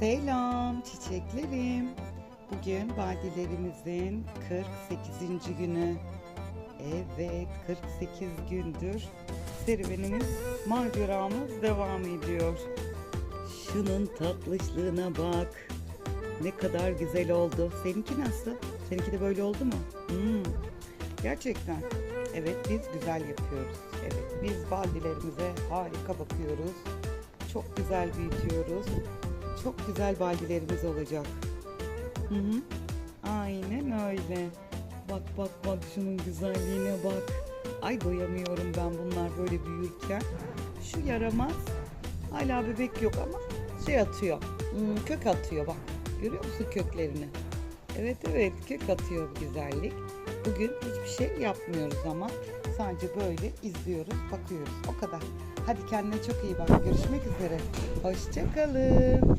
Selam çiçeklerim. Bugün vadilerimizin 48. günü. Evet 48 gündür serüvenimiz, maceramız devam ediyor. Şunun tatlışlığına bak. Ne kadar güzel oldu. Seninki nasıl? Seninki de böyle oldu mu? Hmm, Gerçekten. Evet biz güzel yapıyoruz. Evet biz baldilerimize harika bakıyoruz. Çok güzel büyütüyoruz. Çok güzel baldilerimiz olacak. Hı hı. Aynen öyle. Bak bak bak şunun güzelliğine bak. Ay doyamıyorum ben bunlar böyle büyürken. Şu yaramaz. Hala bebek yok ama şey atıyor. hmm, kök atıyor bak. Görüyor musun köklerini? Evet evet kök atıyor bu güzellik. Bugün hiçbir şey yapmıyoruz ama sadece böyle izliyoruz, bakıyoruz. O kadar. Hadi kendine çok iyi bak. Görüşmek üzere. Hoşçakalın.